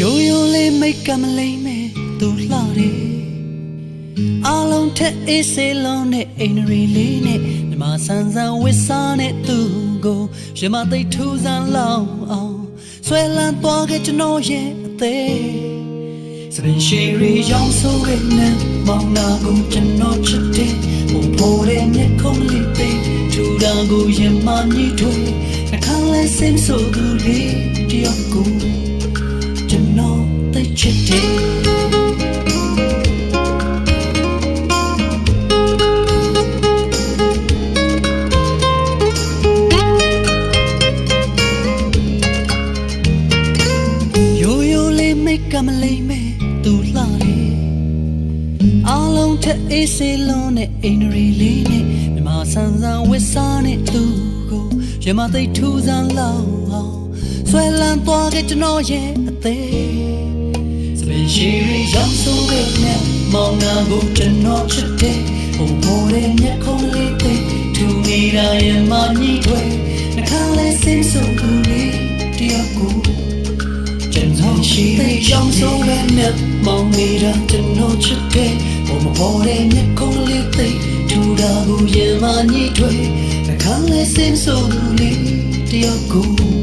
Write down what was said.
ရိုးရိုးလေးမိတ်ကမလိမ့်မဲ့သူလှတယ်အားလုံးထက်အေးစေးလုံးနဲ့အိမ်ရီလေးနဲ့မြမဆန်းဆန်းဝစ်စားနဲ့သူကိုရမသိပ်ထူးဆန်းလောက်အောင်ဆွဲလန်းသွားခဲ့ကျွန်တော်ရဲ့အသေး စပင်ရှီရီရောင်ဆိုးရဲ့နဲ့မောင်နာကိုကျွန်တော်ချစ်တယ်ဘုံပေါ်တဲ့မျက်ခုံးလေးသိထူတာကိုရင်မမြည်ထွေးနှခမ်းလဲစင်းဆိုသူလေးတယောက်ကိုကျွန်တော်သိချစ်တယ်ရိုးရိုးလေးမိတ်ကမလိမ့်မဲ့သူလှတယ် အားလုံးထက်အေးစေးလုံးနဲ့အိမ်ရီလေးနဲ့မြမဆန်းဆန်းဝစ်စားနဲ့သူကိုရမသိပ်ထူးဆန်းလောက်အောင်ဆွဲလန်းသွားခဲ့ကျွန်တော်ရဲ့အသေးစပင်ရှိရီရောက်ဆိုးခဲ့နဲ့မောင်နာကိုကျွန်တော်ချစ်တယ်ဘုံပေါ်တဲ့မျက်ခုံးလေးသိထူနေတာရဲ့မမြည်တွေနှခမ်းလဲစင်းဆိုသူလေးတယောက်ကို ကျွန်တော်ရှိတဲ့ကြောင့်ဆုံးတဲ့နဲ့မောင်နေတာကျွန်တော်ချစ်တဲ့ဘုံမပေါ်တဲ့မျက်ခုံးလေးသိထူတာကိုရင်မညှိထွေးနှခမ်းလေးစင်းဆိုသူလေးတယောက်ကို